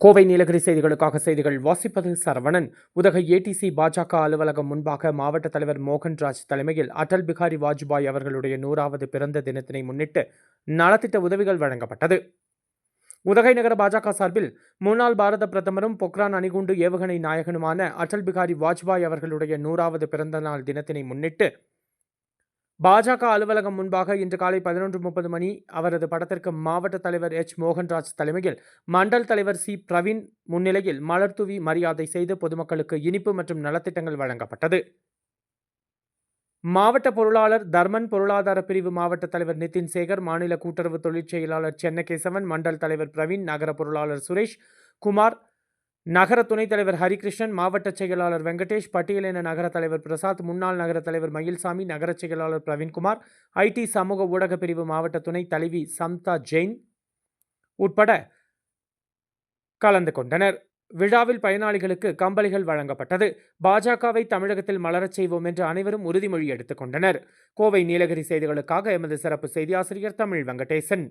கோவை நீலகிரி செய்திகளுக்காக செய்திகள் வாசிப்பது சரவணன். உதகை ஏடிசி பாஜக அலுவலகம் முன்பாக மாவட்ட தலைவர் மோகன்ராஜ் தலைமையில் அடல் பிகாரி வாஜ்பாய் அவர்களுடைய நூறாவது பிறந்த தினத்தினை முன்னிட்டு நலத்திட்ட உதவிகள் வழங்கப்பட்டது. உதகை நகர பாஜக சார்பில் முன்னாள் பாரத பிரதமரும் பொக்ரான் அணிகுண்டு ஏவுகணை நாயகனுமான அடல் பிகாரி வாஜ்பாய் அவர்களுடைய நூறாவது பிறந்த நாள் தினத்தினை முன்னிட்டு பாஜக அலுவலகம் முன்பாக இன்று காலை பதினொன்று முப்பது மணி அவரது படத்திற்கு மாவட்ட தலைவர் எச். மோகன்ராஜ் தலைமையில் மண்டல் தலைவர் சி. பிரவீன் முன்னிலையில் மலர்தூவி மரியாதை செய்து பொதுமக்களுக்கு இனிப்பு மற்றும் நலத்திட்டங்கள் வழங்கப்பட்டது. மாவட்ட பொருளாளர் தர்மன் பொருளாதார பிரிவு மாவட்ட தலைவர் நிதின் சேகர் மாநில கூட்டுறவு தொழிற்செயலாளர் சென்னகேசவன் மண்டல் தலைவர் பிரவீன் நகர பொருளாளர் சுரேஷ் குமார் நகர துணைத் தலைவர் ஹரிகிருஷ்ணன் மாவட்ட செயலாளர் வெங்கடேஷ் பட்டியலின நகர தலைவர் பிரசாத் முன்னாள் நகர தலைவர் மயில்சாமி நகர செயலாளர் பிரவீன்குமார் ஐடி சமூக ஊடக பிரிவு மாவட்ட துணைத் தலைவி சம்தா ஜெயின் உட்பட கலந்து கொண்டனர். விழாவில் பயனாளிகளுக்கு கம்பளிகள் வழங்கப்பட்டது. பாஜகவை தமிழகத்தில் மலரச் செய்வோம் என்று அனைவரும் உறுதிமொழி எடுத்துக் கொண்டனர். கோவை நீலகிரி செய்திகளுக்காக எமது சிறப்பு செய்தியாசிரியர் தமிழ் வெங்கடேசன்.